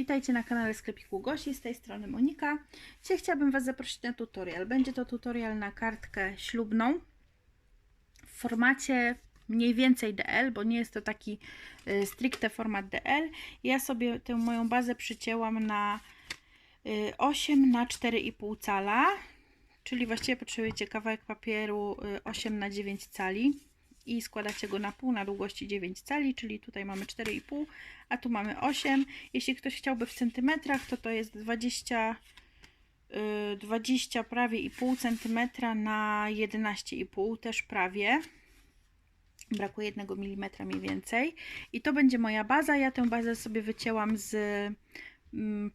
Witajcie na kanale Sklepiku Gosi, z tej strony Monika. Dzisiaj chciałabym Was zaprosić na tutorial. Będzie to tutorial na kartkę ślubną w formacie mniej więcej DL, bo nie jest to taki y, stricte format DL. Ja sobie tę moją bazę przycięłam na y, 8 na 4,5 cala, czyli właściwie potrzebujecie kawałek papieru y, 8 na 9 cali i składacie go na pół na długości 9 cali, czyli tutaj mamy 4,5, a tu mamy 8. Jeśli ktoś chciałby w centymetrach, to to jest 20, y, 20 prawie i pół centymetra na 11,5 też prawie. Brakuje 1 mm mniej więcej. I to będzie moja baza. Ja tę bazę sobie wycięłam z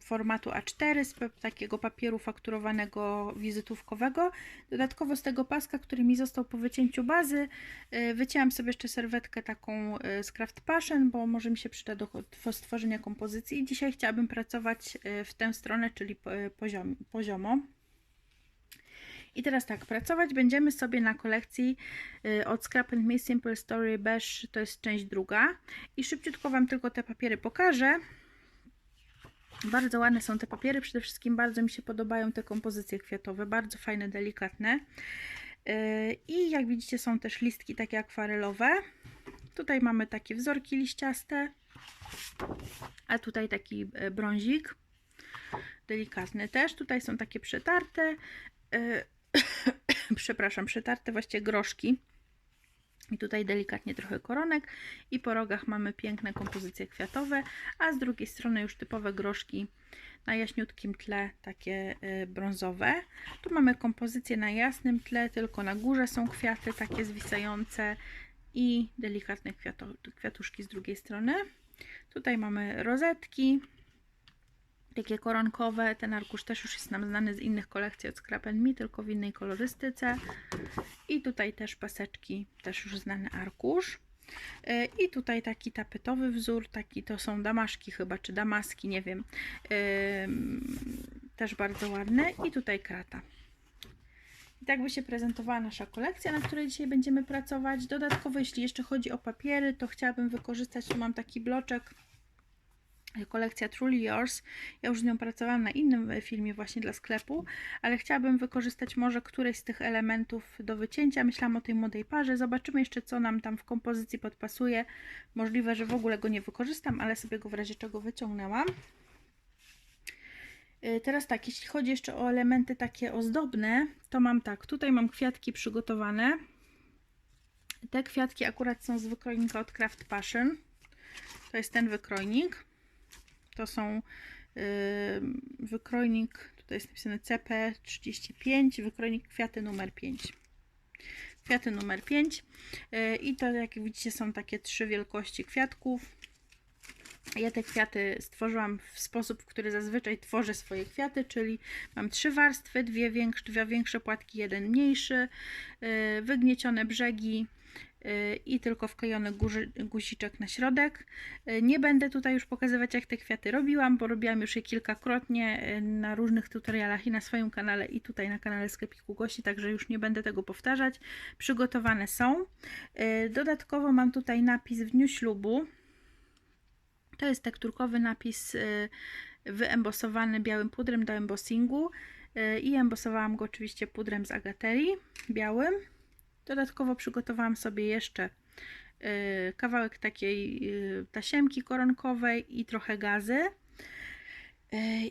formatu A4, z takiego papieru fakturowanego wizytówkowego. Dodatkowo z tego paska, który mi został po wycięciu bazy, y, wycięłam sobie jeszcze serwetkę taką y, z Craft Passion, bo może mi się przyda do stworzenia kompozycji. Dzisiaj chciałabym pracować y, w tę stronę, czyli po- poziom, poziomo. I teraz tak, pracować będziemy sobie na kolekcji od Scrap and Me Simple Story Beige, to jest część druga. I szybciutko Wam tylko te papiery pokażę. Bardzo ładne są te papiery, przede wszystkim bardzo mi się podobają te kompozycje kwiatowe, bardzo fajne, delikatne. Yy, I jak widzicie są też listki takie akwarelowe. Tutaj mamy takie wzorki liściaste, a tutaj taki e, brązik, delikatny też. Tutaj są takie przetarte, yy, przepraszam, przetarte właściwie groszki. I tutaj delikatnie trochę koronek i po rogach mamy piękne kompozycje kwiatowe, a z drugiej strony już typowe groszki na jaśniutkim tle, takie y, brązowe. Tu mamy kompozycje na jasnym tle, tylko na górze są kwiaty takie zwisające i delikatne kwiatuszki z drugiej strony. Tutaj mamy rozetki, takie koronkowe. Ten arkusz też już jest nam znany z innych kolekcji od Scrap Me, tylko w innej kolorystyce. I tutaj też paseczki, też już znany arkusz. Yy, I tutaj taki tapetowy wzór, taki to są damaszki chyba, czy damaski, nie wiem. Yy, Też bardzo ładny. I tutaj krata. I tak by się prezentowała nasza kolekcja, na której dzisiaj będziemy pracować. Dodatkowo, jeśli jeszcze chodzi o papiery, to chciałabym wykorzystać, tu mam taki bloczek, kolekcja Truly Yours. Ja już z nią pracowałam na innym e, filmie właśnie dla sklepu, ale chciałabym wykorzystać może któreś z tych elementów do wycięcia. Myślałam o tej młodej parze. Zobaczymy jeszcze, co nam tam w kompozycji podpasuje. Możliwe, że w ogóle go nie wykorzystam, ale sobie go w razie czego wyciągnęłam. Y, Teraz tak, jeśli chodzi jeszcze o elementy takie ozdobne, to mam tak, tutaj mam kwiatki przygotowane. Te kwiatki akurat są z wykrojnika od Craft Passion. To jest ten wykrojnik. To są yy, wykrojnik, tutaj jest napisane CP35, wykrojnik kwiaty numer 5. Kwiaty numer 5 yy, i to jak widzicie są takie trzy wielkości kwiatków. Ja te kwiaty stworzyłam w sposób, w który zazwyczaj tworzę swoje kwiaty, czyli mam trzy warstwy, dwie większe, dwie większe płatki, jeden mniejszy, yy, wygniecione brzegi, yy, i tylko wklejony guży, guziczek na środek. Yy, Nie będę tutaj już pokazywać, jak te kwiaty robiłam, bo robiłam już je kilkakrotnie na różnych tutorialach i na swoim kanale, i tutaj na kanale Sklepiku Gosi, także już nie będę tego powtarzać. Przygotowane są. Dodatkowo mam tutaj napis w dniu ślubu. To jest tekturkowy napis yy, wyembosowany białym pudrem do embossingu yy, i embosowałam go oczywiście pudrem z agaterii białym. Dodatkowo przygotowałam sobie jeszcze yy, kawałek takiej tasiemki koronkowej i trochę gazy.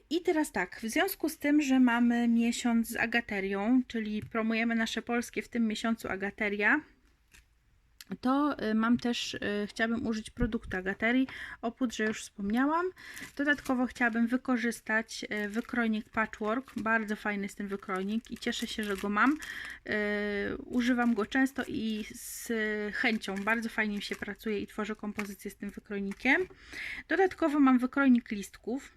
I teraz tak, w związku z tym, że mamy miesiąc z agaterią, czyli promujemy nasze polskie w tym miesiącu agateria, to y, mam też, y, chciałabym użyć produktu Agaterii, o pudrze już wspomniałam. Dodatkowo chciałabym wykorzystać y, wykrojnik Patchwork, bardzo fajny jest ten wykrojnik i cieszę się, że go mam. Używam go często i z chęcią, bardzo fajnie mi się pracuje i tworzę kompozycję z tym wykrojnikiem. Dodatkowo mam wykrojnik listków,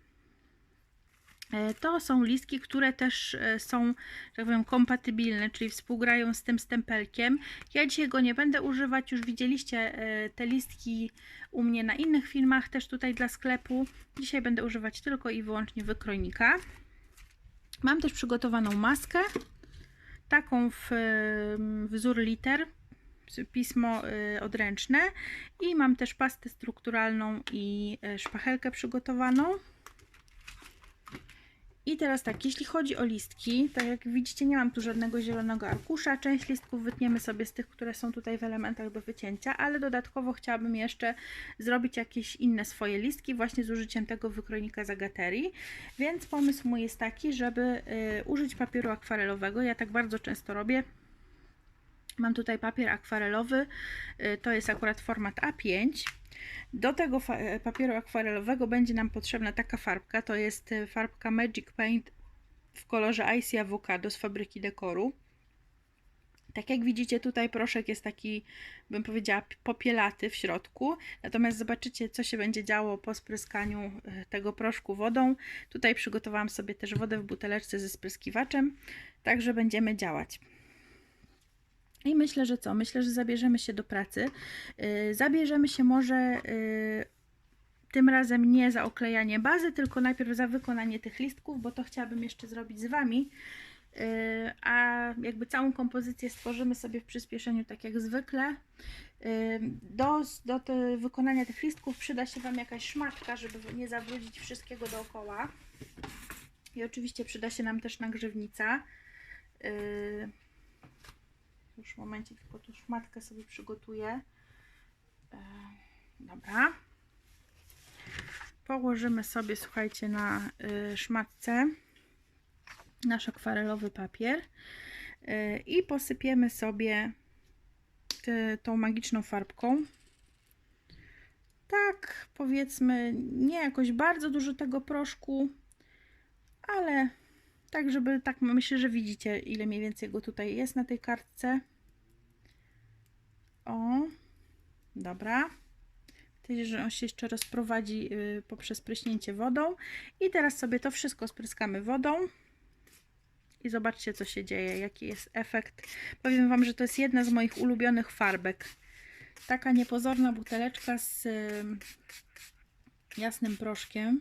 To są listki, które też e, są, tak powiem, kompatybilne, czyli współgrają z tym stempelkiem. Ja dzisiaj go nie będę używać, już widzieliście e, te listki u mnie na innych filmach, też tutaj dla sklepu. Dzisiaj będę używać tylko i wyłącznie wykrojnika. Mam też przygotowaną maskę, taką w wzór liter, pismo e, odręczne i mam też pastę strukturalną i e, szpachelkę przygotowaną. I teraz tak, jeśli chodzi o listki, tak jak widzicie, nie mam tu żadnego zielonego arkusza. Część listków wytniemy sobie z tych, które są tutaj w elementach do wycięcia, ale dodatkowo chciałabym jeszcze zrobić jakieś inne swoje listki właśnie z użyciem tego wykronika z agaterii. Więc pomysł mój jest taki, żeby y, użyć papieru akwarelowego. Ja tak bardzo często robię. Mam tutaj papier akwarelowy, y, to jest akurat format A5. Do tego papieru akwarelowego będzie nam potrzebna taka farbka, to jest e, farbka Magic Paint w kolorze Icy Avocado z fabryki dekoru. Tak jak widzicie tutaj proszek jest taki, bym powiedziała, popielaty w środku, natomiast zobaczycie co się będzie działo po spryskaniu e, tego proszku wodą. Tutaj przygotowałam sobie też wodę w buteleczce ze spryskiwaczem, także będziemy działać. I myślę, że co? Myślę, że zabierzemy się do pracy. Yy, zabierzemy się może yy, tym razem nie za oklejanie bazy, tylko najpierw za wykonanie tych listków, bo to chciałabym jeszcze zrobić z Wami. Yy, a jakby całą kompozycję stworzymy sobie w przyspieszeniu, tak jak zwykle. Do, do te, wykonania tych listków przyda się Wam jakaś szmatka, żeby nie zawrócić wszystkiego dookoła. I oczywiście przyda się nam też nagrzewnica. Yy, już w momencie tylko tu szmatkę sobie przygotuję. E, Dobra. Położymy sobie, słuchajcie, na y, szmatce nasz akwarelowy papier y, i posypiemy sobie tą magiczną farbką. Tak, powiedzmy, nie jakoś bardzo dużo tego proszku, ale tak, żeby tak myślę, że widzicie, ile mniej więcej go tutaj jest na tej kartce. O, dobra. Widzę, że on się jeszcze rozprowadzi y, poprzez pryśnięcie wodą. I teraz sobie to wszystko spryskamy wodą. I zobaczcie, co się dzieje, jaki jest efekt. Powiem Wam, że to jest jedna z moich ulubionych farbek. Taka niepozorna buteleczka z y, jasnym proszkiem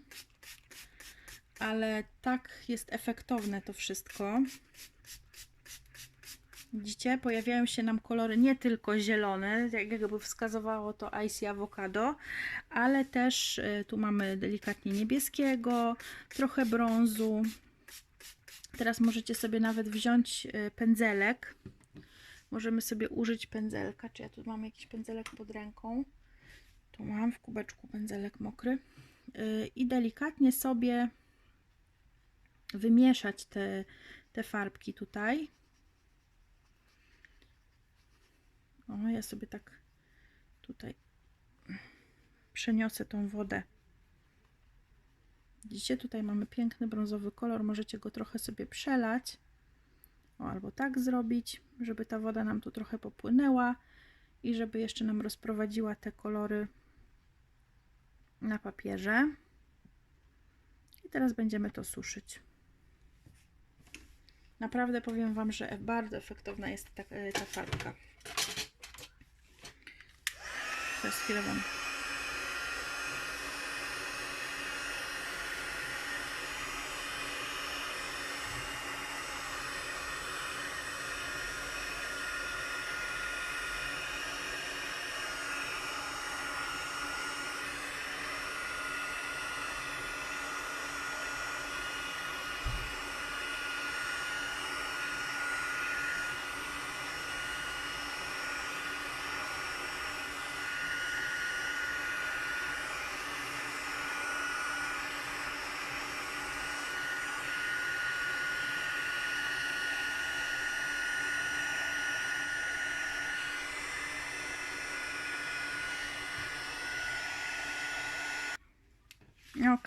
ale tak jest efektowne to wszystko. Widzicie, pojawiają się nam kolory nie tylko zielone, jak jakby wskazywało to Icy Avocado, ale też y, tu mamy delikatnie niebieskiego, trochę brązu. Teraz możecie sobie nawet wziąć y, pędzelek. Możemy sobie użyć pędzelka. Czy ja tu mam jakiś pędzelek pod ręką? Tu mam w kubeczku pędzelek mokry. Y, I delikatnie sobie wymieszać te, te farbki tutaj. O, ja sobie tak tutaj przeniosę tą wodę. Widzicie, tutaj mamy piękny brązowy kolor. Możecie go trochę sobie przelać. O, albo tak zrobić, żeby ta woda nam tu trochę popłynęła i żeby jeszcze nam rozprowadziła te kolory na papierze. I teraz będziemy to suszyć. Naprawdę powiem Wam, że bardzo efektowna jest ta, ta farbka. Teraz chwilę Wam.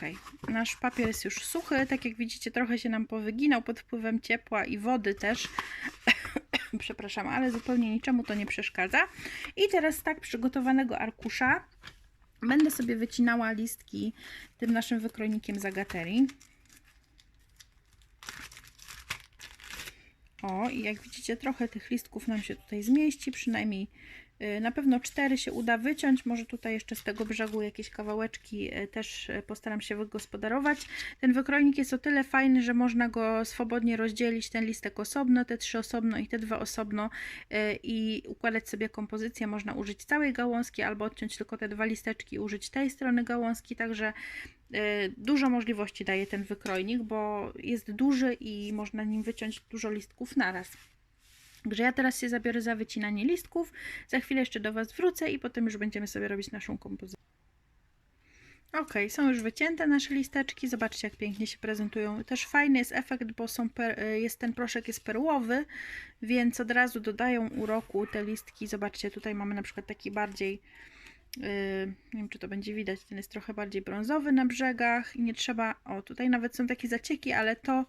Ok, nasz papier jest już suchy. Tak jak widzicie, trochę się nam powyginał pod wpływem ciepła i wody też. Przepraszam, ale zupełnie niczemu to nie przeszkadza. I teraz tak przygotowanego arkusza będę sobie wycinała listki tym naszym wykrojnikiem z agaterii. O, i jak widzicie, trochę tych listków nam się tutaj zmieści, przynajmniej Na pewno cztery się uda wyciąć, może tutaj jeszcze z tego brzegu jakieś kawałeczki y, też y, postaram się wygospodarować. Ten wykrojnik jest o tyle fajny, że można go swobodnie rozdzielić, ten listek osobno, te trzy osobno i te dwa osobno y, i układać sobie kompozycję. Można użyć całej gałązki albo odciąć tylko te dwa listeczki i użyć tej strony gałązki, także y, dużo możliwości daje ten wykrojnik, bo jest duży i można nim wyciąć dużo listków naraz. Także ja teraz się zabiorę za wycinanie listków, za chwilę jeszcze do Was wrócę i potem już będziemy sobie robić naszą kompozycję. Ok, są już wycięte nasze listeczki. Zobaczcie, jak pięknie się prezentują. Też fajny jest efekt, bo są per, jest ten proszek jest perłowy, więc od razu dodają uroku te listki. Zobaczcie, tutaj mamy na przykład taki bardziej, yy, nie wiem czy to będzie widać, ten jest trochę bardziej brązowy na brzegach i nie trzeba, o tutaj nawet są takie zacieki, ale to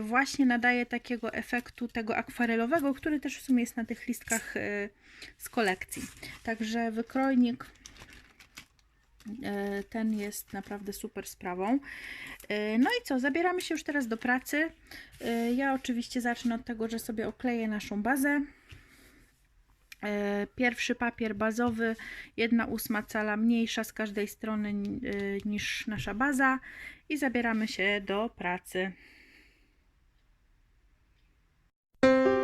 właśnie nadaje takiego efektu tego akwarelowego, który też w sumie jest na tych listkach yy, z kolekcji. Także wykrojnik E, ten jest naprawdę super sprawą. No i co, zabieramy się już teraz do pracy. Ja oczywiście zacznę od tego, że sobie okleję naszą bazę. Pierwszy papier bazowy, 1 ósma cala mniejsza z każdej strony ni- niż nasza baza i zabieramy się do pracy. Thank you.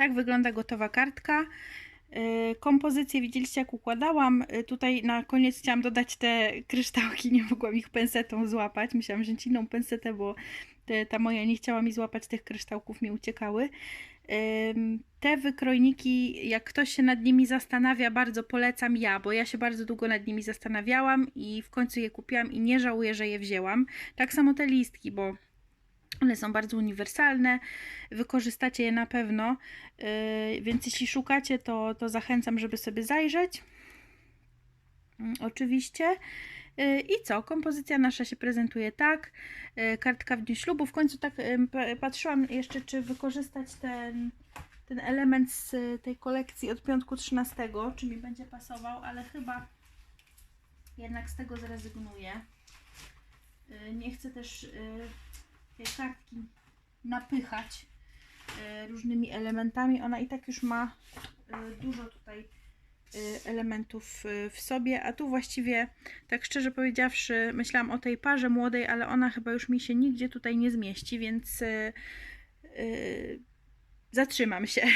Tak wygląda gotowa kartka. Yy, Kompozycję widzieliście jak układałam. Yy, Tutaj na koniec chciałam dodać te kryształki, nie mogłam ich pensetą złapać. Myślałam wziąć inną pensetę, bo ta moja nie chciała mi złapać tych kryształków, mi uciekały. Te wykrojniki, jak ktoś się nad nimi zastanawia, bardzo polecam ja, bo ja się bardzo długo nad nimi zastanawiałam i w końcu je kupiłam i nie żałuję, że je wzięłam. Tak samo te listki, bo one są bardzo uniwersalne, wykorzystacie je na pewno, yy, więc jeśli szukacie, to, to zachęcam, żeby sobie zajrzeć. Mm, Oczywiście. Yy, I co? Kompozycja nasza się prezentuje tak. Yy, Kartka w dniu ślubu. W końcu tak patrzyłam jeszcze, czy wykorzystać ten, ten element z tej kolekcji od piątku 13, czy mi będzie pasował, ale chyba jednak z tego zrezygnuję. Nie chcę też yy, tej kartki napychać y, różnymi elementami. Ona i tak już ma y, dużo tutaj y, elementów w sobie, a tu właściwie, tak szczerze powiedziawszy, myślałam o tej parze młodej, ale ona chyba już mi się nigdzie tutaj nie zmieści, więc zatrzymam się.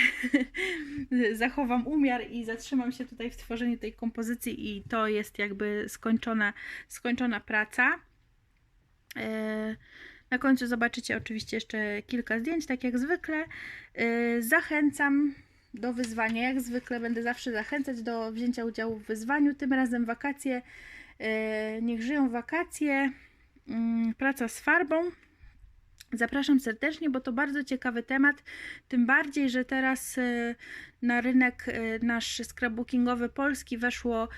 Zachowam umiar i zatrzymam się tutaj w tworzeniu tej kompozycji i to jest jakby skończona, skończona praca. Y, na końcu zobaczycie oczywiście jeszcze kilka zdjęć, tak jak zwykle. Yy, Zachęcam do wyzwania. Jak zwykle będę zawsze zachęcać do wzięcia udziału w wyzwaniu. Tym razem wakacje. yy, Niech żyją wakacje. Yy, Praca z farbą. Zapraszam serdecznie, bo to bardzo ciekawy temat. Tym bardziej, że teraz yy, na rynek nasz scrapbookingowy polski weszło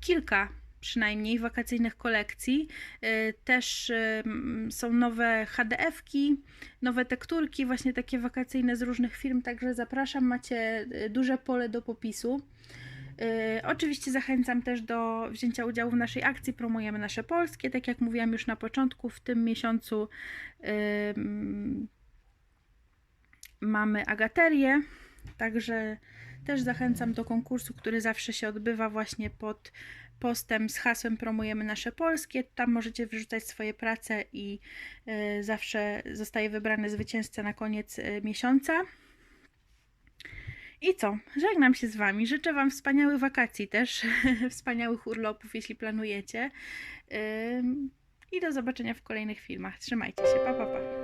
kilka przynajmniej wakacyjnych kolekcji. Yy, Też mm, są nowe HDF-ki, nowe tekturki, właśnie takie wakacyjne z różnych firm, także zapraszam, macie yy, duże pole do popisu. Oczywiście zachęcam też do wzięcia udziału w naszej akcji Promujemy nasze polskie. Tak jak mówiłam już na początku, w tym miesiącu mamy agaterię, także też zachęcam do konkursu, który zawsze się odbywa właśnie pod postem z hasłem Promujemy nasze polskie. Tam możecie wyrzucać swoje prace i y, zawsze zostaje wybrany zwycięzca na koniec y, miesiąca. I co? Żegnam się z Wami. Życzę Wam wspaniałych wakacji też, wspaniałych urlopów, jeśli planujecie. I do zobaczenia w kolejnych filmach. Trzymajcie się. Pa, pa, pa.